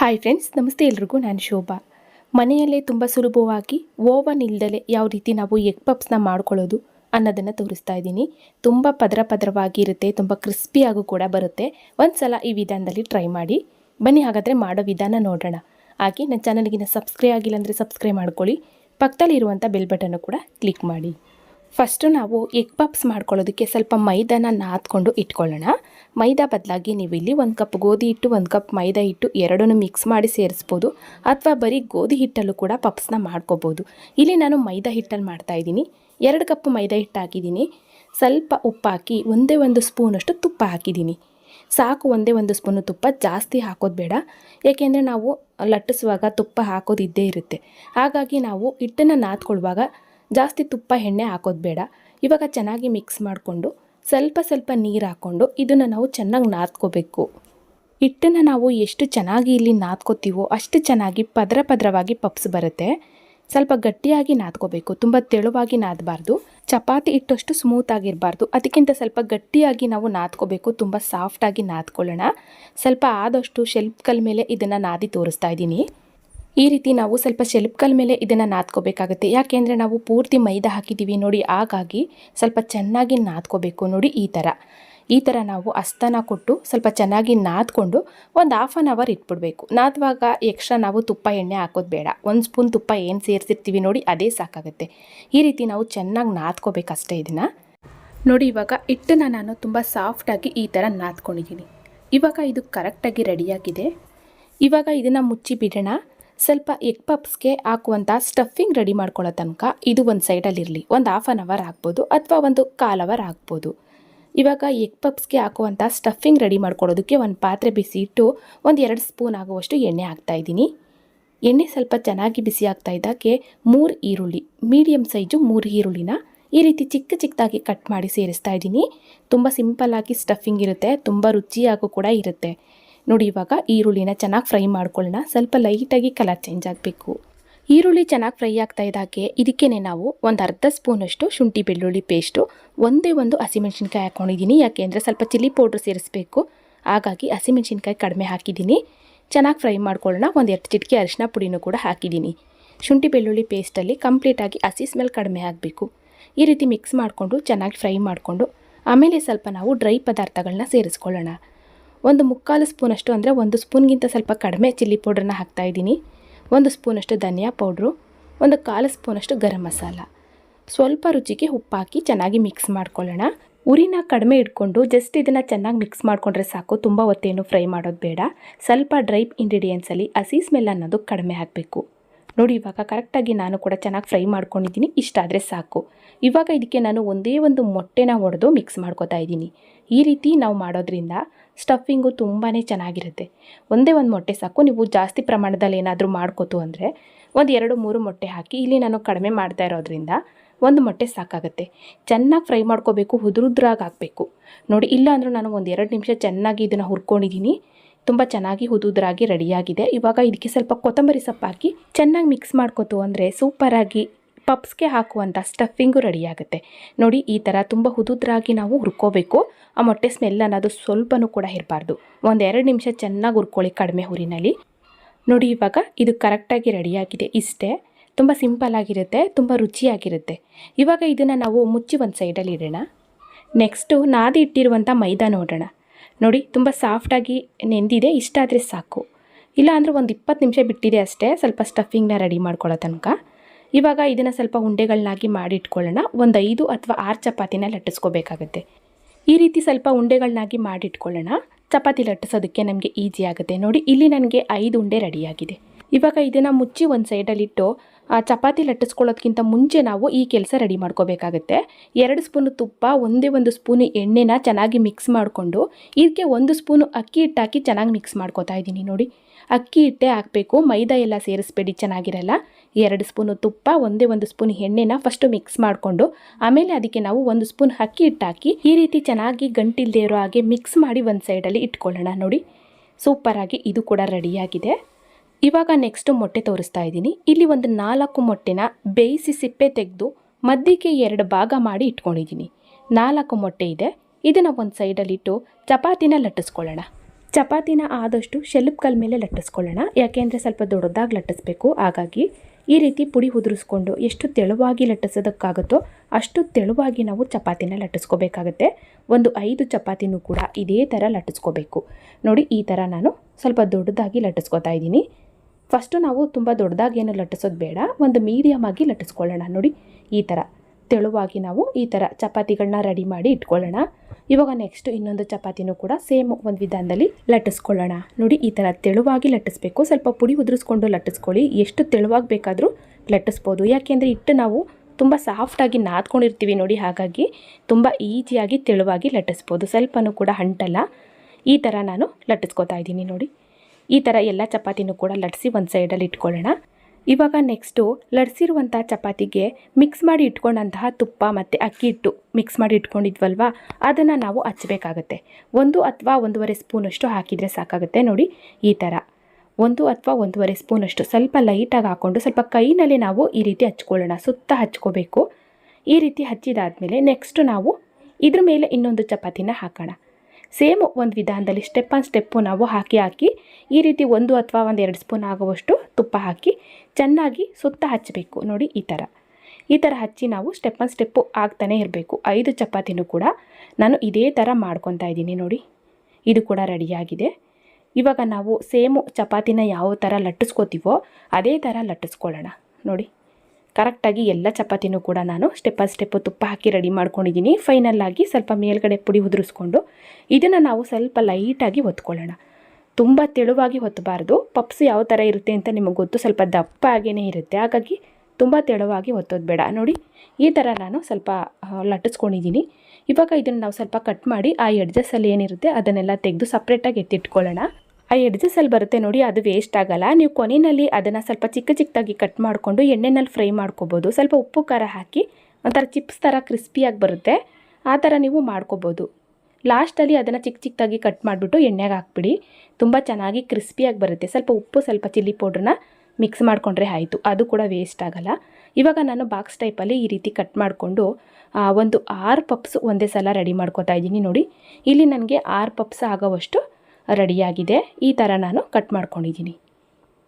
Hi friends ನಮಸ್ತೆ ಎಲ್ರಿಗೂ, ನಾನು ಶೋಭಾ. ಮನೆಯಲ್ಲೇ ತುಂಬ ಸುಲಭವಾಗಿ ಓವನ್ ಇಲ್ದಲೆ ಯಾವ ರೀತಿ ನಾವು ಎಗ್ ಪಪ್ಸ್ನ ಮಾಡ್ಕೊಳ್ಳೋದು ಅನ್ನೋದನ್ನು ತೋರಿಸ್ತಾ ಇದ್ದೀನಿ. ತುಂಬ ಪದರ ಪದರವಾಗಿ ಇರುತ್ತೆ ತುಂಬ ಕ್ರಿಸ್ಪಿಯಾಗೂ ಕೂಡ ಬರುತ್ತೆ. ಒಂದು ಸಲ ಈ ವಿಧಾನದಲ್ಲಿ ಟ್ರೈ ಮಾಡಿ. ಬನ್ನಿ, ಹಾಗಾದರೆ ಮಾಡೋ ವಿಧಾನ ನೋಡೋಣ. ಹಾಗೆ ನನ್ನ ಚಾನಲ್ಗಿನ ಸಬ್ಸ್ಕ್ರೈಬ್ ಆಗಿಲ್ಲ ಅಂದರೆ ಸಬ್ಸ್ಕ್ರೈಬ್ ಮಾಡ್ಕೊಳ್ಳಿ. ಪಕ್ಕದಲ್ಲಿರುವಂಥ ಬೆಲ್ ಬಟನ್ನು ಕೂಡ ಕ್ಲಿಕ್ ಮಾಡಿ. ಫಸ್ಟು ನಾವು ಎಗ್ ಪಪ್ಸ್ ಮಾಡ್ಕೊಳ್ಳೋದಕ್ಕೆ ಸ್ವಲ್ಪ ಮೈದಾನ ನಾದ್ಕೊಂಡು ಇಟ್ಕೊಳ್ಳೋಣ. ಮೈದಾ ಬದಲಾಗಿ ನೀವು ಇಲ್ಲಿ ಒಂದು ಕಪ್ ಗೋಧಿ ಹಿಟ್ಟು, ಒಂದು ಕಪ್ ಮೈದಾ ಹಿಟ್ಟು ಎರಡನ್ನೂ ಮಿಕ್ಸ್ ಮಾಡಿ ಸೇರಿಸ್ಬೋದು. ಅಥವಾ ಬರೀ ಗೋಧಿ ಹಿಟ್ಟಲ್ಲೂ ಕೂಡ ಪಪ್ಸ್ನ ಮಾಡ್ಕೋಬೋದು. ಇಲ್ಲಿ ನಾನು ಮೈದಾ ಹಿಟ್ಟಲ್ಲಿ ಮಾಡ್ತಾಯಿದ್ದೀನಿ ಎರಡು ಕಪ್ ಮೈದಾ ಹಿಟ್ಟು ಹಾಕಿದ್ದೀನಿ. ಸ್ವಲ್ಪ ಉಪ್ಪು ಹಾಕಿ ಒಂದೇ ಒಂದು ಸ್ಪೂನಷ್ಟು ತುಪ್ಪ ಹಾಕಿದ್ದೀನಿ. ಸಾಕು ಒಂದೇ ಒಂದು ಸ್ಪೂನು ತುಪ್ಪ ಜಾಸ್ತಿ ಹಾಕೋದು ಬೇಡ. ಏಕೆಂದರೆ ನಾವು ಲಟ್ಟಿಸುವಾಗ ತುಪ್ಪ ಹಾಕೋದಿದ್ದೇ ಇರುತ್ತೆ. ಹಾಗಾಗಿ ನಾವು ಹಿಟ್ಟನ್ನು ನಾದ್ಕೊಳ್ಳುವಾಗ ಜಾಸ್ತಿ ತುಪ್ಪ ಎಣ್ಣೆ ಹಾಕೋದು ಬೇಡ. ಇವಾಗ ಚೆನ್ನಾಗಿ ಮಿಕ್ಸ್ ಮಾಡಿಕೊಂಡು ಸ್ವಲ್ಪ ಸ್ವಲ್ಪ ನೀರು ಹಾಕ್ಕೊಂಡು ಇದನ್ನು ನಾವು ಚೆನ್ನಾಗಿ ನಾದ್ಕೋಬೇಕು. ಹಿಟ್ಟನ್ನು ನಾವು ಎಷ್ಟು ಚೆನ್ನಾಗಿ ಇಲ್ಲಿ ನಾದ್ಕೋತೀವೋ ಅಷ್ಟು ಚೆನ್ನಾಗಿ ಪದರ ಪದರವಾಗಿ ಪಪ್ಸ್ ಬರುತ್ತೆ. ಸ್ವಲ್ಪ ಗಟ್ಟಿಯಾಗಿ ನಾದ್ಕೋಬೇಕು, ತುಂಬ ತೆಳುವಾಗಿ ನಾದಬಾರ್ದು. ಚಪಾತಿ ಹಿಟ್ಟಷ್ಟು ಸ್ಮೂತ್ ಆಗಿರಬಾರ್ದು. ಅದಕ್ಕಿಂತ ಸ್ವಲ್ಪ ಗಟ್ಟಿಯಾಗಿ ನಾವು ನಾದ್ಕೋಬೇಕು, ತುಂಬ ಸಾಫ್ಟಾಗಿ ನಾದ್ಕೊಳ್ಳೋಣ. ಸ್ವಲ್ಪ ಆದಷ್ಟು ಶೆಲ್ಫ್ ಕಲ್ ಮೇಲೆ ಇದನ್ನು ನಾದಿ ತೋರಿಸ್ತಾ ಇದ್ದೀನಿ. ಈ ರೀತಿ ನಾವು ಸ್ವಲ್ಪ ಶೆಲ್ಪ್ಕಲ್ ಮೇಲೆ ಇದನ್ನು ನಾದ್ಕೋಬೇಕಾಗುತ್ತೆ. ಯಾಕೆಂದರೆ ನಾವು ಪೂರ್ತಿ ಮೈದಾ ಹಾಕಿದ್ದೀವಿ ನೋಡಿ, ಹಾಗಾಗಿ ಸ್ವಲ್ಪ ಚೆನ್ನಾಗಿ ನಾದ್ಕೋಬೇಕು ನೋಡಿ ಈ ಥರ. ಈ ಥರ ನಾವು ಅಸ್ತನ ಕೊಟ್ಟು ಸ್ವಲ್ಪ ಚೆನ್ನಾಗಿ ನಾದ್ಕೊಂಡು ಒಂದು ಹಾಫ್ ಆನ್ ಅವರ್ ಇಟ್ಬಿಡಬೇಕು. ನಾದುವಾಗ ಎಕ್ಸ್ಟ್ರಾ ನಾವು ತುಪ್ಪ, ಎಣ್ಣೆ ಹಾಕೋದು ಬೇಡ. ಒಂದು ಸ್ಪೂನ್ ತುಪ್ಪ ಏನು ಸೇರಿಸಿರ್ತೀವಿ ನೋಡಿ ಅದೇ ಸಾಕಾಗುತ್ತೆ. ಈ ರೀತಿ ನಾವು ಚೆನ್ನಾಗಿ ನಾದ್ಕೋಬೇಕಷ್ಟೇ ಇದನ್ನು. ನೋಡಿ, ಇವಾಗ ಹಿಟ್ಟನ್ನು ನಾನು ತುಂಬ ಸಾಫ್ಟಾಗಿ ಈ ಥರ ನಾದ್ಕೊಂಡಿದ್ದೀನಿ ಇವಾಗ ಇದು ಕರೆಕ್ಟಾಗಿ ರೆಡಿಯಾಗಿದೆ ಇವಾಗ ಇದನ್ನು ಮುಚ್ಚಿ ಬಿಡೋಣ ಸ್ವಲ್ಪ ಎಗ್ ಪಪ್ಸ್ಗೆ ಹಾಕುವಂಥ ಸ್ಟಫಿಂಗ್ ರೆಡಿ ಮಾಡ್ಕೊಳ್ಳೋ ತನಕ ಇದು ಒಂದು ಸೈಡಲ್ಲಿರಲಿ ಒಂದು ಹಾಫ್ ಆನ್ ಅವರ್ ಆಗ್ಬೋದು ಅಥವಾ ಒಂದು ಕಾಲ್ ಅವರ್ ಹಾಕ್ಬೋದು ಇವಾಗ ಎಗ್ ಪಪ್ಸ್ಗೆ ಹಾಕುವಂಥ ಸ್ಟಫಿಂಗ್ ರೆಡಿ ಮಾಡ್ಕೊಳ್ಳೋದಕ್ಕೆ ಒಂದು ಪಾತ್ರೆ ಬಿಸಿ ಇಟ್ಟು ಒಂದು ಎರಡು ಸ್ಪೂನ್ ಆಗುವಷ್ಟು ಎಣ್ಣೆ ಹಾಕ್ತಾಯಿದ್ದೀನಿ ಎಣ್ಣೆ ಸ್ವಲ್ಪ ಚೆನ್ನಾಗಿ ಬಿಸಿ ಆಗ್ತಾ ಇದ್ದಕ್ಕೆ ಮೂರು ಈರುಳ್ಳಿ ಮೀಡಿಯಮ್ ಸೈಜು ಮೂರು ಈರುಳ್ಳಿನ ಈ ರೀತಿ ಚಿಕ್ಕ ಚಿಕ್ಕದಾಗಿ ಕಟ್ ಮಾಡಿ ಸೇರಿಸ್ತಾ ಇದ್ದೀನಿ. ತುಂಬ ಸಿಂಪಲ್ಲಾಗಿ ಸ್ಟಫಿಂಗ್ ಇರುತ್ತೆ, ತುಂಬ ರುಚಿಯಾಗೂ ಕೂಡ ಇರುತ್ತೆ. ನೋಡಿ ಇವಾಗ ಈರುಳ್ಳಿನ ಚೆನ್ನಾಗಿ ಫ್ರೈ ಮಾಡ್ಕೊಳ್ಳೋಣ. ಸ್ವಲ್ಪ ಲೈಟಾಗಿ ಕಲರ್ ಚೇಂಜ್ ಆಗಬೇಕು. ಈರುಳ್ಳಿ ಚೆನ್ನಾಗಿ ಫ್ರೈ ಆಗ್ತಾ ಇದ್ದಾಗೆ ಇದಕ್ಕೇ ನಾವು ಒಂದು ಅರ್ಧ ಸ್ಪೂನಷ್ಟು ಶುಂಠಿ ಬೆಳ್ಳುಳ್ಳಿ ಪೇಸ್ಟು, ಒಂದೇ ಒಂದು ಹಸಿಮೆಣ್ಸಿನ್ಕಾಯಿ ಹಾಕ್ಕೊಂಡಿದ್ದೀನಿ ಯಾಕೆಂದರೆ ಸ್ವಲ್ಪ ಚಿಲ್ಲಿ ಪೌಡ್ರ್ ಸೇರಿಸಬೇಕು. ಹಾಗಾಗಿ ಹಸಿಮೆಣ್ಸಿನ್ಕಾಯಿ ಕಡಿಮೆ ಹಾಕಿದ್ದೀನಿ. ಚೆನ್ನಾಗಿ ಫ್ರೈ ಮಾಡ್ಕೊಳ್ಳೋಣ. ಒಂದು ಎರಡು ಚಿಟಿಕೆ ಅರಿಶಿನ ಪುಡಿನೂ ಕೂಡ ಹಾಕಿದ್ದೀನಿ. ಶುಂಠಿ ಬೆಳ್ಳುಳ್ಳಿ ಪೇಸ್ಟಲ್ಲಿ ಕಂಪ್ಲೀಟಾಗಿ ಹಸಿ ಸ್ಮೆಲ್ ಕಡಿಮೆ ಆಗಬೇಕು. ಈ ರೀತಿ ಮಿಕ್ಸ್ ಮಾಡಿಕೊಂಡು ಚೆನ್ನಾಗಿ ಫ್ರೈ ಮಾಡಿಕೊಂಡು, ಆಮೇಲೆ ಸ್ವಲ್ಪ ನಾವು ಡ್ರೈ ಪದಾರ್ಥಗಳನ್ನ ಸೇರಿಸ್ಕೊಳ್ಳೋಣ. ಒಂದು ಮುಕ್ಕಾಲು ಸ್ಪೂನಷ್ಟು ಅಂದರೆ ಒಂದು ಸ್ಪೂನ್ಗಿಂತ ಸ್ವಲ್ಪ ಕಡಿಮೆ ಚಿಲ್ಲಿ ಪೌಡ್ರನ್ನ ಹಾಕ್ತಾಯಿದ್ದೀನಿ ಒಂದು ಸ್ಪೂನಷ್ಟು ಧನಿಯಾ ಪೌಡ್ರು, ಒಂದು ಕಾಲು ಸ್ಪೂನಷ್ಟು ಗರಂ ಮಸಾಲ. ಸ್ವಲ್ಪ ರುಚಿಗೆ ಉಪ್ಪಾಕಿ ಚೆನ್ನಾಗಿ ಮಿಕ್ಸ್ ಮಾಡ್ಕೊಳ್ಳೋಣ. ಉರಿನ ಕಡಿಮೆ ಇಟ್ಕೊಂಡು ಜಸ್ಟ್ ಇದನ್ನು ಚೆನ್ನಾಗಿ ಮಿಕ್ಸ್ ಮಾಡಿಕೊಂಡ್ರೆ ಸಾಕು. ತುಂಬ ಹೊತ್ತೇನು ಫ್ರೈ ಮಾಡೋದು ಬೇಡ. ಸ್ವಲ್ಪ ಡ್ರೈ ಇಂಗ್ರೀಡಿಯೆಂಟ್ಸಲ್ಲಿ ಹಸಿ ಸ್ಮೆಲ್ ಅನ್ನೋದು ಕಡಿಮೆ ಹಾಕಬೇಕು ನೋಡಿ ಇವಾಗ ಕರೆಕ್ಟಾಗಿ ನಾನು ಕೂಡ ಚೆನ್ನಾಗಿ ಫ್ರೈ ಮಾಡ್ಕೊಂಡಿದ್ದೀನಿ. ಇಷ್ಟಾದರೆ ಸಾಕು. ಇವಾಗ ಇದಕ್ಕೆ ನಾನು ಒಂದೇ ಒಂದು ಮೊಟ್ಟೆನ ಹೊಡೆದು ಮಿಕ್ಸ್ ಮಾಡ್ಕೋತಾ ಇದ್ದೀನಿ. ಈ ರೀತಿ ನಾವು ಮಾಡೋದ್ರಿಂದ ಸ್ಟಫಿಂಗು ತುಂಬಾ ಚೆನ್ನಾಗಿರುತ್ತೆ. ಒಂದೇ ಒಂದು ಮೊಟ್ಟೆ ಸಾಕು, ನೀವು ಜಾಸ್ತಿ ಪ್ರಮಾಣದಲ್ಲಿ ಏನಾದರೂ ಮಾಡ್ಕೋತು ಅಂದರೆ ಒಂದು ಎರಡು ಮೂರು ಮೊಟ್ಟೆ ಹಾಕಿ ಇಲ್ಲಿ ನಾನು ಕಡಿಮೆ ಮಾಡ್ತಾ ಇರೋದ್ರಿಂದ ಒಂದು ಮೊಟ್ಟೆ ಸಾಕಾಗುತ್ತೆ. ಚೆನ್ನಾಗಿ ಫ್ರೈ ಮಾಡ್ಕೋಬೇಕು ಉದುರುದ್ರಾಗಿ ಹಾಕಬೇಕು. ನೋಡಿ, ಇಲ್ಲ ಅಂದರೂ ನಾನು ಒಂದು ಎರಡು ನಿಮಿಷ ಚೆನ್ನಾಗಿ ಇದನ್ನು ಹುರ್ಕೊಂಡಿದ್ದೀನಿ. ತುಂಬ ಚೆನ್ನಾಗಿ ಉದುದ್ರಾಗಿ ರೆಡಿಯಾಗಿದೆ ಇವಾಗ ಇದಕ್ಕೆ ಸ್ವಲ್ಪ ಕೊತ್ತಂಬರಿ ಸೊಪ್ಪು ಹಾಕಿ ಚೆನ್ನಾಗಿ ಮಿಕ್ಸ್ ಮಾಡ್ಕೋತು ಅಂದರೆ ಸೂಪರಾಗಿ ಪಪ್ಸ್ಗೆ ಹಾಕುವಂಥ ಸ್ಟಫಿಂಗು ರೆಡಿಯಾಗುತ್ತೆ ನೋಡಿ, ಈ ಥರ ತುಂಬ ಹುದುದ್ರಾಗಿ ನಾವು ಹುರ್ಕೋಬೇಕು. ಆ ಮೊಟ್ಟೆ ಸ್ಮೆಲ್ ಅನ್ನೋದು ಸ್ವಲ್ಪನೂ ಕೂಡ ಇರಬಾರ್ದು. ಒಂದು ಎರಡು ನಿಮಿಷ ಚೆನ್ನಾಗಿ ಹುರ್ಕೊಳ್ಳಿ ಕಡಿಮೆ ಹುರಿನಲ್ಲಿ. ನೋಡಿ, ಇವಾಗ ಇದು ಕರೆಕ್ಟಾಗಿ ರೆಡಿಯಾಗಿದೆ ಇಷ್ಟೇ. ತುಂಬ ಸಿಂಪಲ್ ಆಗಿರುತ್ತೆ, ತುಂಬ ರುಚಿಯಾಗಿರುತ್ತೆ. ಇವಾಗ ಇದನ್ನು ನಾವು ಮುಚ್ಚಿ ಒಂದು ಸೈಡಲ್ಲಿ ಇಡೋಣ. ನೆಕ್ಸ್ಟು ನಾದಿ ಇಟ್ಟಿರುವಂಥ ಮೈದಾ ನೋಡೋಣ. ನೋಡಿ, ತುಂಬ ಸಾಫ್ಟಾಗಿ ನೆಂದಿದೆ. ಇಷ್ಟಾದರೆ ಸಾಕು. ಇಲ್ಲ ಅಂದರೆ ಒಂದು ಇಪ್ಪತ್ತು ನಿಮಿಷ ಬಿಟ್ಟಿದೆ ಅಷ್ಟೇ. ಸ್ವಲ್ಪ ಸ್ಟಫಿಂಗ್ನ ರೆಡಿ ಮಾಡ್ಕೊಳ್ಳೋ ತನಕ. ಇವಾಗ ಇದನ್ನು ಸ್ವಲ್ಪ ಉಂಡೆಗಳನ್ನಾಗಿ ಮಾಡಿ ಇಟ್ಕೊಳ್ಳೋಣ ಒಂದು ಐದು ಅಥವಾ ಆರು ಚಪಾತಿನ ಲಟ್ಟಿಸ್ಕೋಬೇಕಾಗುತ್ತೆ. ಈ ರೀತಿ ಸ್ವಲ್ಪ ಉಂಡೆಗಳನ್ನಾಗಿ ಮಾಡಿಟ್ಕೊಳ್ಳೋಣ. ಚಪಾತಿ ಲಟ್ಟಿಸೋದಕ್ಕೆ ನಮಗೆ ಈಸಿ ಆಗುತ್ತೆ. ನೋಡಿ, ಇಲ್ಲಿ ನನಗೆ ಐದು ಉಂಡೆ ರೆಡಿಯಾಗಿದೆ. ಇವಾಗ ಇದನ್ನು ಮುಚ್ಚಿ ಒಂದು ಸೈಡಲ್ಲಿಟ್ಟು, ಆ ಚಪಾತಿ ಲಟ್ಟಿಸ್ಕೊಳ್ಳೋದಕ್ಕಿಂತ ಮುಂಚೆ ನಾವು ಈ ಕೆಲಸ ರೆಡಿ ಮಾಡ್ಕೋಬೇಕಾಗುತ್ತೆ. ಎರಡು ಸ್ಪೂನು ತುಪ್ಪ, ಒಂದೇ ಒಂದು ಸ್ಪೂನು ಎಣ್ಣೆನ ಚೆನ್ನಾಗಿ ಮಿಕ್ಸ್ ಮಾಡಿಕೊಂಡು, ಇದಕ್ಕೆ ಒಂದು ಸ್ಪೂನು ಅಕ್ಕಿ ಹಿಟ್ಟಾಕಿ ಚೆನ್ನಾಗಿ ಮಿಕ್ಸ್ ಮಾಡ್ಕೋತಾ ಇದ್ದೀನಿ ನೋಡಿ. ಅಕ್ಕಿ ಹಿಟ್ಟೆ ಹಾಕಬೇಕು, ಮೈದಾ ಎಲ್ಲ ಸೇರಿಸ್ಬೇಡಿ, ಚೆನ್ನಾಗಿರಲ್ಲ. ಎರಡು ಸ್ಪೂನು ತುಪ್ಪ, ಒಂದೇ ಒಂದು ಸ್ಪೂನ್ ಎಣ್ಣೆನ ಫಸ್ಟು ಮಿಕ್ಸ್ ಮಾಡಿಕೊಂಡು, ಆಮೇಲೆ ಅದಕ್ಕೆ ನಾವು ಒಂದು ಸ್ಪೂನ್ ಅಕ್ಕಿ ಹಿಟ್ಟು ಹಾಕಿ, ಈ ರೀತಿ ಚೆನ್ನಾಗಿ ಗಂಟಿಲ್ದೇ ಇರೋ ಹಾಗೆ ಮಿಕ್ಸ್ ಮಾಡಿ ಒಂದು ಸೈಡಲ್ಲಿ ಇಟ್ಕೊಳ್ಳೋಣ ನೋಡಿ. ಸೂಪರಾಗಿ ಇದು ಕೂಡ ರೆಡಿಯಾಗಿದೆ ಇವಾಗ ನೆಕ್ಸ್ಟು ಮೊಟ್ಟೆ ತೋರಿಸ್ತಾ ಇದ್ದೀನಿ. ಇಲ್ಲಿ ಒಂದು ನಾಲ್ಕು ಮೊಟ್ಟೆನ ಬೇಯಿಸಿ ಸಿಪ್ಪೆ ತೆಗೆದು ಮಧ್ಯಕ್ಕೆ ಎರಡು ಭಾಗ ಮಾಡಿ ಇಟ್ಕೊಂಡಿದ್ದೀನಿ. ನಾಲ್ಕು ಮೊಟ್ಟೆ ಇದೆ. ಇದನ್ನು ಒಂದು ಸೈಡಲ್ಲಿಟ್ಟು ಚಪಾತಿನ ಲಟ್ಟಿಸ್ಕೊಳ್ಳೋಣ. ಚಪಾತಿನ ಆದಷ್ಟು ಶೆಲ್ಪ್ ಕಲ್ ಮೇಲೆ ಲಟ್ಟಿಸ್ಕೊಳ್ಳೋಣ. ಯಾಕೆಂದರೆ ಸ್ವಲ್ಪ ದೊಡ್ಡದಾಗಿ ಲಟ್ಟಿಸ್ಬೇಕು. ಹಾಗಾಗಿ ಈ ರೀತಿ ಪುಡಿ ಉದುರಿಸ್ಕೊಂಡು ಎಷ್ಟು ತೆಳುವಾಗಿ ಲಟ್ಟಿಸೋದಕ್ಕಾಗುತ್ತೋ ಅಷ್ಟು ತೆಳುವಾಗಿ ನಾವು ಚಪಾತಿನ ಲಟ್ಟಿಸ್ಕೋಬೇಕಾಗತ್ತೆ. ಒಂದು ಐದು ಚಪಾತಿನೂ ಕೂಡ ಇದೇ ಥರ ಲಟ್ಟಿಸ್ಕೋಬೇಕು. ನೋಡಿ, ಈ ಥರ ನಾನು ಸ್ವಲ್ಪ ದೊಡ್ಡದಾಗಿ ಲಟ್ಟಿಸ್ಕೋತಾ ಇದ್ದೀನಿ. ಫಸ್ಟು ನಾವು ತುಂಬ ದೊಡ್ಡದಾಗಿ ಏನು ಲಟ್ಟಿಸೋದು ಬೇಡ. ಒಂದು ಮೀಡಿಯಮ್ ಆಗಿ ಲಟ್ಟಿಸ್ಕೊಳ್ಳೋಣ. ನೋಡಿ, ಈ ಥರ. ತೆಳುವಾಗಿ ನಾವು ಈ ಥರ ಚಪಾತಿಗಳನ್ನ ರೆಡಿ ಮಾಡಿ ಇಟ್ಕೊಳ್ಳೋಣ. ಇವಾಗ ನೆಕ್ಸ್ಟ್ ಇನ್ನೊಂದು ಚಪಾತಿನೂ ಕೂಡ ಸೇಮ್ ಒಂದು ವಿಧಾನದಲ್ಲಿ ಲಟ್ಟಿಸ್ಕೊಳ್ಳೋಣ. ನೋಡಿ ಈ ಥರ ತೆಳುವಾಗಿ ಲಟ್ಟಿಸ್ಬೇಕು. ಸ್ವಲ್ಪ ಪುಡಿ ಉದುರಿಸ್ಕೊಂಡು ಲಟ್ಟಿಸ್ಕೊಳ್ಳಿ. ಎಷ್ಟು ತೆಳುವಾಗಿ ಬೇಕಾದರೂ ಲಟ್ಟಿಸ್ಬೋದು. ಯಾಕೆಂದರೆ ಹಿಟ್ಟು ನಾವು ತುಂಬ ಸಾಫ್ಟಾಗಿ ನಾದ್ಕೊಂಡಿರ್ತೀವಿ ನೋಡಿ, ಹಾಗಾಗಿ ತುಂಬ ಈಜಿಯಾಗಿ ತೆಳುವಾಗಿ ಲಟ್ಟಿಸ್ಬೋದು. ಸ್ವಲ್ಪನೂ ಕೂಡ ಅಂಟಲ್ಲ ಈ ಥರ ನಾನು ಲಟ್ಟಿಸ್ಕೊತಾ ಇದ್ದೀನಿ ನೋಡಿ. ಈ ಥರ ಎಲ್ಲ ಚಪಾತಿನೂ ಕೂಡ ಲಟ್ಟಿಸಿ ಒಂದು ಸೈಡಲ್ಲಿ ಇಟ್ಕೊಳ್ಳೋಣ. ಇವಾಗ ನೆಕ್ಸ್ಟು ಲಟ್ಸಿರುವಂಥ ಚಪಾತಿಗೆ ಮಿಕ್ಸ್ ಮಾಡಿ ಇಟ್ಕೊಂಡಂತಹ ತುಪ್ಪ ಮತ್ತು ಅಕ್ಕಿ ಹಿಟ್ಟು ಮಿಕ್ಸ್ ಮಾಡಿ ಇಟ್ಕೊಂಡಿದ್ವಲ್ವ? ಅದನ್ನು ನಾವು ಹಚ್ಚಬೇಕಾಗತ್ತೆ ಒಂದು ಅಥವಾ ಒಂದೂವರೆ ಸ್ಪೂನಷ್ಟು ಹಾಕಿದರೆ ಸಾಕಾಗುತ್ತೆ ನೋಡಿ ಈ ಥರ. ಒಂದು ಅಥವಾ ಒಂದೂವರೆ ಸ್ಪೂನಷ್ಟು ಸ್ವಲ್ಪ ಲೈಟಾಗಿ ಹಾಕ್ಕೊಂಡು ಸ್ವಲ್ಪ ಕೈನಲ್ಲಿ ನಾವು ಈ ರೀತಿ ಹಚ್ಕೊಳ್ಳೋಣ, ಸುತ್ತ ಹಚ್ಕೋಬೇಕು. ಈ ರೀತಿ ಹಚ್ಚಿದಾದಮೇಲೆ ನೆಕ್ಸ್ಟು ನಾವು ಇದ್ರ ಮೇಲೆ ಇನ್ನೊಂದು ಚಪಾತಿನ ಹಾಕೋಣ. ಸೇಮ್ ಒಂದು ವಿಧಾನದಲ್ಲಿ ಸ್ಟೆಪ್ ಆನ್ ಸ್ಟೆಪ್ಪು ನಾವು ಹಾಕಿ ಹಾಕಿ, ಈ ರೀತಿ ಒಂದು ಅಥವಾ ಒಂದು ಎರಡು ಸ್ಪೂನ್ ಆಗುವಷ್ಟು ತುಪ್ಪ ಹಾಕಿ ಚೆನ್ನಾಗಿ ಸುತ್ತ ಹಚ್ಚಬೇಕು ನೋಡಿ, ಈ ಥರ ಈ ಥರ ಹಚ್ಚಿ ನಾವು ಸ್ಟೆಪ್ ಆನ್ ಸ್ಟೆಪ್ಪು ಆಗ್ತಾನೆ ಇರಬೇಕು. ಐದು ಚಪಾತಿನೂ ಕೂಡ ನಾನು ಇದೇ ಥರ ಮಾಡ್ಕೊತಾ ಇದ್ದೀನಿ. ನೋಡಿ, ಇದು ಕೂಡ ರೆಡಿಯಾಗಿದೆ. ಇವಾಗ ನಾವು ಸೇಮು ಚಪಾತಿನ ಯಾವ ಥರ ಲಟ್ಟಿಸ್ಕೋತೀವೋ, ಅದೇ ಥರ ಲಟ್ಟಿಸ್ಕೊಳ್ಳೋಣ. ನೋಡಿ ಕರೆಕ್ಟಾಗಿ ಎಲ್ಲ ಚಪಾತಿನೂ ಕೂಡ ನಾನು ಸ್ಟೆಪ್ ಬೈ ಸ್ಟೆಪ್ಪು ತುಪ್ಪ ಹಾಕಿ ರೆಡಿ ಮಾಡ್ಕೊಂಡಿದ್ದೀನಿ. ಫೈನಲ್ ಆಗಿ ಸ್ವಲ್ಪ ಮೇಲ್ಗಡೆ ಪುಡಿ ಉದುರಿಸ್ಕೊಂಡು ಇದನ್ನು ನಾವು ಸ್ವಲ್ಪ ಲೈಟಾಗಿ ಹೊತ್ಕೊಳ್ಳೋಣ. ತುಂಬ ತೆಳುವಾಗಿ ಹೊತ್ತಬಾರ್ದು ಪಪ್ಸ್ ಯಾವ ಥರ ಇರುತ್ತೆ ಅಂತ ನಿಮಗೆ ಗೊತ್ತು. ಸ್ವಲ್ಪ ದಪ್ಪ ಆಗೇ ಇರುತ್ತೆ. ಹಾಗಾಗಿ ತುಂಬ ತೆಳುವಾಗಿ ಒತ್ತೋದು ಬೇಡ. ನೋಡಿ, ಈ ಥರ ನಾನು ಸ್ವಲ್ಪ ಲಟ್ಟಿಸ್ಕೊಂಡಿದ್ದೀನಿ. ಇವಾಗ ಇದನ್ನು ನಾವು ಸ್ವಲ್ಪ ಕಟ್ ಮಾಡಿ, ಆ ಎಡ್ಜಸ್ಸಲ್ಲಿ ಏನಿರುತ್ತೆ ಅದನ್ನೆಲ್ಲ ತೆಗೆದು ಸಪ್ರೇಟಾಗಿ ಎತ್ತಿಟ್ಕೊಳ್ಳೋಣ. ಆ ಎಡ್ಜಸ್ಸಲ್ಲಿ ಬರುತ್ತೆ ನೋಡಿ, ಅದು ವೇಸ್ಟ್ ಆಗಲ್ಲ. ನೀವು ಕೊನೆಯಲ್ಲಿ ಅದನ್ನು ಸ್ವಲ್ಪ ಚಿಕ್ಕ ಚಿಕ್ಕದಾಗಿ ಕಟ್ ಮಾಡಿಕೊಂಡು ಎಣ್ಣೆನಲ್ಲಿ ಫ್ರೈ ಮಾಡ್ಕೋಬೋದು. ಸ್ವಲ್ಪ ಉಪ್ಪು, ಖಾರ ಹಾಕಿ ಒಂಥರ ಚಿಪ್ಸ್ ಥರ ಕ್ರಿಸ್ಪಿಯಾಗಿ ಬರುತ್ತೆ. ಆ ಥರ ನೀವು ಮಾಡ್ಕೋಬೋದು. ಲಾಸ್ಟಲ್ಲಿ ಅದನ್ನು ಚಿಕ್ಕ ಚಿಕ್ಕದಾಗಿ ಕಟ್ ಮಾಡಿಬಿಟ್ಟು ಎಣ್ಣೆಗೆ ಹಾಕ್ಬಿಡಿ. ತುಂಬ ಚೆನ್ನಾಗಿ ಕ್ರಿಸ್ಪಿಯಾಗಿ ಬರುತ್ತೆ. ಸ್ವಲ್ಪ ಉಪ್ಪು, ಸ್ವಲ್ಪ ಚಿಲ್ಲಿ ಪೌಡ್ರನ್ನ ಮಿಕ್ಸ್ ಮಾಡಿಕೊಂಡ್ರೆ ಆಯಿತು. ಅದು ಕೂಡ ವೇಸ್ಟ್ ಆಗಲ್ಲ. ಇವಾಗ ನಾನು ಬಾಕ್ಸ್ ಟೈಪಲ್ಲಿ ಈ ರೀತಿ ಕಟ್ ಮಾಡಿಕೊಂಡು ಒಂದು ಆರು ಪಪ್ಸ್ ಒಂದೇ ಸಲ ರೆಡಿ ಮಾಡ್ಕೋತಾ ಇದ್ದೀನಿ ನೋಡಿ. ಇಲ್ಲಿ ನನಗೆ ಆರು ಪಪ್ಸ್ ಆಗೋವಷ್ಟು ರೆಡಿಯಾಗಿದೆ. ಈ ಥರ ನಾನು ಕಟ್ ಮಾಡ್ಕೊಂಡಿದ್ದೀನಿ.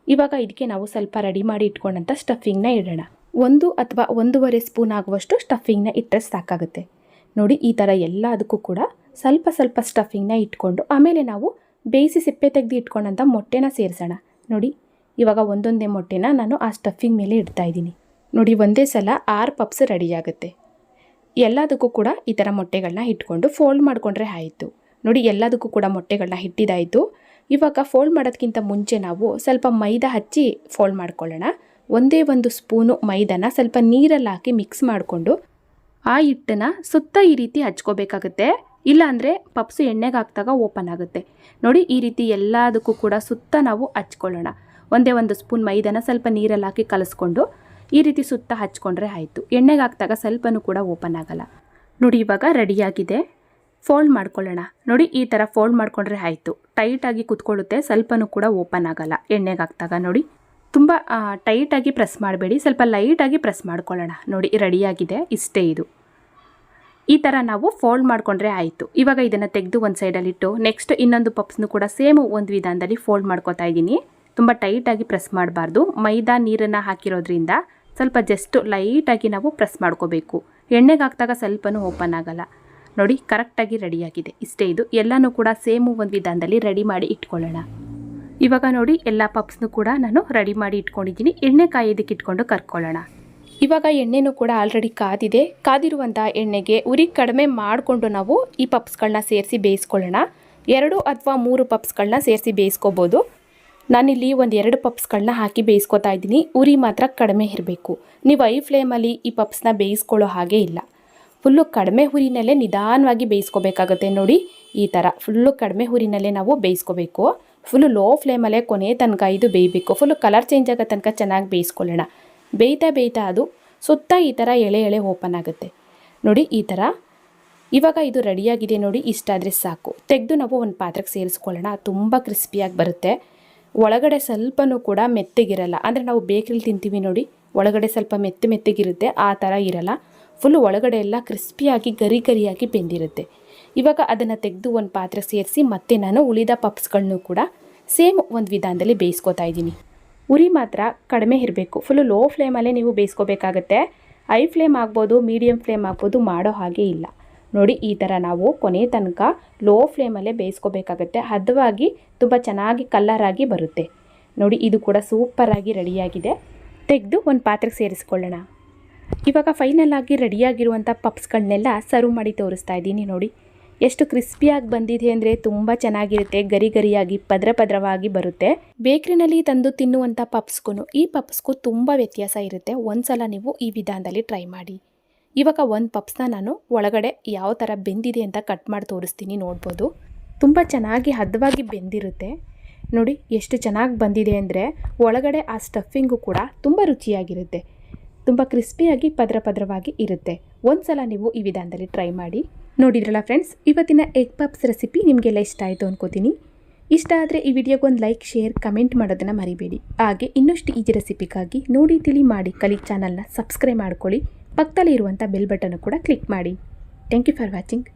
ಇವಾಗ ಇದಕ್ಕೆ ನಾವು ಸ್ವಲ್ಪ ರೆಡಿ ಮಾಡಿ ಇಟ್ಕೊಂಡಂಥ ಸ್ಟಫಿಂಗ್ನ ಇಡೋಣ. ಒಂದು ಅಥವಾ ಒಂದೂವರೆ ಸ್ಪೂನ್ ಆಗುವಷ್ಟು ಸ್ಟಫಿಂಗ್ನ ಇಟ್ಟರೆ ಸಾಕಾಗುತ್ತೆ. ನೋಡಿ, ಈ ಥರ ಎಲ್ಲದಕ್ಕೂ ಕೂಡ ಸ್ವಲ್ಪ ಸ್ವಲ್ಪ ಸ್ಟಫಿಂಗ್ನ ಇಟ್ಕೊಂಡು ಆಮೇಲೆ ನಾವು ಬೇಯಿಸಿ ಸಿಪ್ಪೆ ತೆಗೆದು ಇಟ್ಕೊಂಡಂಥ ಮೊಟ್ಟೆನ ಸೇರಿಸೋಣ. ನೋಡಿ, ಇವಾಗ ಒಂದೊಂದೇ ಮೊಟ್ಟೆನ ನಾನು ಆ ಸ್ಟಫಿಂಗ್ ಮೇಲೆ ಇಡ್ತಾ ಇದ್ದೀನಿ. ನೋಡಿ, ಒಂದೇ ಸಲ ಆರು ಪಪ್ಸ್ ರೆಡಿಯಾಗುತ್ತೆ. ಎಲ್ಲದಕ್ಕೂ ಕೂಡ ಈ ಥರ ಮೊಟ್ಟೆಗಳನ್ನ ಇಟ್ಕೊಂಡು ಫೋಲ್ಡ್ ಮಾಡಿಕೊಂಡ್ರೆ ಆಯಿತು. ನೋಡಿ, ಎಲ್ಲದಕ್ಕೂ ಕೂಡ ಮೊಟ್ಟೆಗಳನ್ನ ಹಿಟ್ಟಿದಾಯಿತು. ಇವಾಗ ಫೋಲ್ಡ್ ಮಾಡೋದಕ್ಕಿಂತ ಮುಂಚೆ ನಾವು ಸ್ವಲ್ಪ ಮೈದಾ ಹಚ್ಚಿ ಫೋಲ್ಡ್ ಮಾಡ್ಕೊಳ್ಳೋಣ. ಒಂದೇ ಒಂದು ಸ್ಪೂನು ಮೈದಾನ ಸ್ವಲ್ಪ ನೀರಲ್ಲಿ ಹಾಕಿ ಮಿಕ್ಸ್ ಮಾಡಿಕೊಂಡು ಆ ಹಿಟ್ಟನ್ನು ಸುತ್ತ ಈ ರೀತಿ ಹಚ್ಕೋಬೇಕಾಗುತ್ತೆ. ಇಲ್ಲಾಂದರೆ ಪಪ್ಸು ಎಣ್ಣೆಗೆ ಹಾಕಿದಾಗ ಓಪನ್ ಆಗುತ್ತೆ. ನೋಡಿ, ಈ ರೀತಿ ಎಲ್ಲದಕ್ಕೂ ಕೂಡ ಸುತ್ತ ನಾವು ಹಚ್ಕೊಳ್ಳೋಣ. ಒಂದೇ ಒಂದು ಸ್ಪೂನ್ ಮೈದಾನ ಸ್ವಲ್ಪ ನೀರಲ್ಲಿ ಹಾಕಿ ಕಲಸ್ಕೊಂಡು ಈ ರೀತಿ ಸುತ್ತ ಹಚ್ಕೊಂಡ್ರೆ ಆಯಿತು. ಎಣ್ಣೆಗೆ ಹಾಕಿದಾಗ ಸ್ವಲ್ಪನೂ ಕೂಡ ಓಪನ್ ಆಗಲ್ಲ. ನೋಡಿ, ಇವಾಗ ರೆಡಿಯಾಗಿದೆ ಫೋಲ್ಡ್ ಮಾಡ್ಕೊಳ್ಳೋಣ. ನೋಡಿ, ಈ ಥರ ಫೋಲ್ಡ್ ಮಾಡ್ಕೊಂಡ್ರೆ ಆಯಿತು. ಟೈಟಾಗಿ ಕುತ್ಕೊಳ್ಳುತ್ತೆ, ಸ್ವಲ್ಪನೂ ಕೂಡ ಓಪನ್ ಆಗೋಲ್ಲ. ಎಣ್ಣೆಗೆ ಹಾಕ್ದಾಗ ನೋಡಿ. ತುಂಬ ಟೈಟಾಗಿ ಪ್ರೆಸ್ ಮಾಡಬೇಡಿ. ಸ್ವಲ್ಪ ಲೈಟಾಗಿ ಪ್ರೆಸ್ ಮಾಡ್ಕೊಳ್ಳೋಣ. ನೋಡಿ ರೆಡಿಯಾಗಿದೆ ಇಷ್ಟೇ ಇದು. ಈ ಥರ ನಾವು ಫೋಲ್ಡ್ ಮಾಡಿಕೊಂಡ್ರೆ ಆಯಿತು. ಇವಾಗ ಇದನ್ನು ತೆಗೆದು ಒಂದು ಸೈಡಲ್ಲಿಟ್ಟು ನೆಕ್ಸ್ಟ್ ಇನ್ನೊಂದು ಪಪ್ಸ್ನು ಕೂಡ ಸೇಮ್ ಒಂದು ವಿಧಾನದಲ್ಲಿ ಫೋಲ್ಡ್ ಮಾಡ್ಕೋತಾ ಇದ್ದೀನಿ. ತುಂಬ ಟೈಟಾಗಿ ಪ್ರೆಸ್ ಮಾಡಬಾರ್ದು. ಮೈದಾ ನೀರನ್ನು ಹಾಕಿರೋದ್ರಿಂದ ಸ್ವಲ್ಪ ಜಸ್ಟ್ ಲೈಟಾಗಿ ನಾವು ಪ್ರೆಸ್ ಮಾಡ್ಕೋಬೇಕು. ಎಣ್ಣೆಗೆ ಹಾಕಿದಾಗ ಸ್ವಲ್ಪನೂ ಓಪನ್ ಆಗಲ್ಲ. ನೋಡಿ, ಕರೆಕ್ಟಾಗಿ ರೆಡಿಯಾಗಿದೆ. ಇಷ್ಟೇ ಇದು. ಎಲ್ಲನೂ ಕೂಡ ಸೇಮು ಒಂದು ವಿಧಾನದಲ್ಲಿ ರೆಡಿ ಮಾಡಿ ಇಟ್ಕೊಳ್ಳೋಣ. ಇವಾಗ ನೋಡಿ, ಎಲ್ಲ ಪಪ್ಸ್ನು ಕೂಡ ನಾನು ರೆಡಿ ಮಾಡಿ ಇಟ್ಕೊಂಡಿದ್ದೀನಿ. ಎಣ್ಣೆ ಕಾಯೋದಕ್ಕೆ ಇಟ್ಕೊಂಡು ಕರ್ಕೊಳ್ಳೋಣ. ಇವಾಗ ಎಣ್ಣೆನೂ ಕೂಡ ಆಲ್ರೆಡಿ ಕಾದಿದೆ. ಕಾದಿರುವಂಥ ಎಣ್ಣೆಗೆ ಉರಿ ಕಡಿಮೆ ಮಾಡಿಕೊಂಡು ನಾವು ಈ ಪಪ್ಸ್ಗಳನ್ನ ಸೇರಿಸಿ ಬೇಯಿಸ್ಕೊಳ್ಳೋಣ. ಎರಡು ಅಥವಾ ಮೂರು ಪಪ್ಸ್ಗಳನ್ನ ಸೇರಿಸಿ ಬೇಯಿಸ್ಕೋಬೋದು. ನಾನಿಲ್ಲಿ ಒಂದು ಎರಡು ಪಪ್ಸ್ಗಳನ್ನ ಹಾಕಿ ಬೇಯಿಸ್ಕೋತಾ ಇದ್ದೀನಿ. ಉರಿ ಮಾತ್ರ ಕಡಿಮೆ ಇರಬೇಕು. ನೀವು ಐ ಫ್ಲೇಮಲ್ಲಿ ಈ ಪಪ್ಸ್ನ ಬೇಯಿಸ್ಕೊಳ್ಳೋ ಹಾಗೆ ಇಲ್ಲ. ಫುಲ್ಲು ಕಡಿಮೆ ಹುರಿನಲ್ಲೇ ನಿಧಾನವಾಗಿ ಬೇಯಿಸ್ಕೋಬೇಕಾಗುತ್ತೆ ನೋಡಿ. ಈ ಥರ ಫುಲ್ಲು ಕಡಿಮೆ ಹುರಿನಲ್ಲೇ ನಾವು ಬೇಯಿಸ್ಕೋಬೇಕು. ಫುಲ್ಲು ಲೋ ಫ್ಲೇಮಲ್ಲೇ ಕೊನೆ ತನಕ ಇದು ಬೇಯಬೇಕು. ಫುಲ್ಲು ಕಲರ್ ಚೇಂಜ್ ಆಗೋ ತನಕ ಚೆನ್ನಾಗಿ ಬೇಯಿಸ್ಕೊಳ್ಳೋಣ. ಬೇಯ್ತಾ ಬೇಯ್ತಾ ಅದು ಸುತ್ತ ಈ ಥರ ಎಳೆ ಎಳೆ ಓಪನ್ ಆಗುತ್ತೆ. ನೋಡಿ ಈ ಥರ. ಇವಾಗ ಇದು ರೆಡಿಯಾಗಿದೆ ನೋಡಿ, ಇಷ್ಟಾದರೆ ಸಾಕು. ತೆಗೆದು ನಾವು ಒಂದು ಪಾತ್ರೆಗೆ ಸೇರಿಸ್ಕೊಳ್ಳೋಣ. ತುಂಬ ಕ್ರಿಸ್ಪಿಯಾಗಿ ಬರುತ್ತೆ. ಒಳಗಡೆ ಸ್ವಲ್ಪನೂ ಕೂಡ ಮೆತ್ತಗಿರಲ್ಲ. ಅಂದರೆ ನಾವು ಬೇಕ್ರಿಲಿ ತಿಂತೀವಿ ನೋಡಿ, ಒಳಗಡೆ ಸ್ವಲ್ಪ ಮೆತ್ತ ಮೆತ್ತಗಿರುತ್ತೆ, ಆ ಥರ ಇರಲ್ಲ. ಫುಲ್ ಒಳಗಡೆ ಎಲ್ಲ ಕ್ರಿಸ್ಪಿಯಾಗಿ ಗರಿ ಗರಿಯಾಗಿ ಬೆಂದಿರುತ್ತೆ. ಇವಾಗ ಅದನ್ನು ತೆಗೆದು ಒಂದು ಪಾತ್ರೆ ಸೇರಿಸಿ ಮತ್ತೆ ನಾನು ಉಳಿದ ಪಪ್ಸ್ಗಳನ್ನು ಕೂಡ ಸೇಮ್ ಒಂದು ವಿಧಾನದಲ್ಲಿ ಬೇಯಿಸ್ಕೊತಾ ಇದ್ದೀನಿ. ಉರಿ ಮಾತ್ರ ಕಡಿಮೆ ಇರಬೇಕು. ಫುಲ್ಲು ಲೋ ಫ್ಲೇಮಲ್ಲೇ ನೀವು ಬೇಯಿಸ್ಕೋಬೇಕಾಗತ್ತೆ. ಹೈ ಫ್ಲೇಮ್ ಆಗ್ಬೋದು ಮೀಡಿಯಮ್ ಫ್ಲೇಮ್ ಆಗ್ಬೋದು ಮಾಡೋ ಹಾಗೆ ಇಲ್ಲ. ನೋಡಿ, ಈ ಥರ ನಾವು ಕೊನೆ ತನಕ ಲೋ ಫ್ಲೇಮಲ್ಲೇ ಬೇಯಿಸ್ಕೋಬೇಕಾಗತ್ತೆ. ಹದವಾಗಿ ತುಂಬ ಚೆನ್ನಾಗಿ ಕಲ್ಲರಾಗಿ ಬರುತ್ತೆ. ನೋಡಿ, ಇದು ಕೂಡ ಸೂಪರಾಗಿ ರೆಡಿಯಾಗಿದೆ ತೆಗೆದು ಒಂದು ಪಾತ್ರೆಗೆ ಸೇರಿಸ್ಕೊಳ್ಳೋಣ. ಇವಾಗ ಫೈನಲ್ ಆಗಿ ರೆಡಿಯಾಗಿರುವಂಥ ಪಪ್ಸ್ಗಳನ್ನೆಲ್ಲ ಸರ್ವ್ ಮಾಡಿ ತೋರಿಸ್ತಾ ಇದ್ದೀನಿ ನೋಡಿ. ಎಷ್ಟು ಕ್ರಿಸ್ಪಿಯಾಗಿ ಬಂದಿದೆ ಅಂದರೆ ತುಂಬ ಚೆನ್ನಾಗಿರುತ್ತೆ, ಗರಿ ಗರಿಯಾಗಿ, ಪದ್ರ ಪದ್ರವಾಗಿ ಬರುತ್ತೆ. ಬೇಕ್ರಿನಲ್ಲಿ ತಂದು ತಿನ್ನುವಂಥ ಪಪ್ಸ್ಗೂ ಈ ಪಪ್ಸ್ಗೂ ತುಂಬ ವ್ಯತ್ಯಾಸ ಇರುತ್ತೆ. ಒಂದ್ಸಲ ನೀವು ಈ ವಿಧಾನದಲ್ಲಿ ಟ್ರೈ ಮಾಡಿ. ಇವಾಗ ಒಂದು ಪಪ್ಸ್ನ ನಾನು ಒಳಗಡೆ ಯಾವ ಥರ ಬೆಂದಿದೆ ಅಂತ ಕಟ್ ಮಾಡಿ ತೋರಿಸ್ತೀನಿ ನೋಡ್ಬೋದು. ತುಂಬ ಚೆನ್ನಾಗಿ ಹದವಾಗಿ ಬೆಂದಿರುತ್ತೆ. ನೋಡಿ, ಎಷ್ಟು ಚೆನ್ನಾಗಿ ಬಂದಿದೆ ಅಂದರೆ ಒಳಗಡೆ ಆ ಸ್ಟಫಿಂಗು ಕೂಡ ತುಂಬ ರುಚಿಯಾಗಿರುತ್ತೆ. ತುಂಬ ಕ್ರಿಸ್ಪಿಯಾಗಿ ಪದ್ರ ಪದ್ರವಾಗಿ ಇರುತ್ತೆ. ಒಂದ್ಸಲ ನೀವು ಈ ವಿಧಾನದಲ್ಲಿ ಟ್ರೈ ಮಾಡಿ ನೋಡಿದ್ರಲ್ಲ ಫ್ರೆಂಡ್ಸ್ ಇವತ್ತಿನ ಎಗ್ ಪಪ್ಸ್ ರೆಸಿಪಿ ನಿಮಗೆಲ್ಲ ಇಷ್ಟ ಆಯಿತು ಅನ್ಕೋತೀನಿ. ಇಷ್ಟ ಆದರೆ ಈ ವಿಡಿಯೋಗೆ ಒಂದು ಲೈಕ್ ಶೇರ್ ಕಮೆಂಟ್ ಮಾಡೋದನ್ನು ಮರಿಬೇಡಿ. ಹಾಗೆ ಇನ್ನಷ್ಟು ಈಜಿ ರೆಸಿಪಿಗಾಗಿ ನೋಡಿ, ತಿಳಿ, ಮಾಡಿ ಕಲಿ ಚಾನಲ್ನ ಸಬ್ಸ್ಕ್ರೈಬ್ ಮಾಡ್ಕೊಳ್ಳಿ. ಪಕ್ಕದಲ್ಲಿ ಇರುವಂಥ ಬೆಲ್ ಬಟನ್ನು ಕೂಡ ಕ್ಲಿಕ್ ಮಾಡಿ. Thank you for watching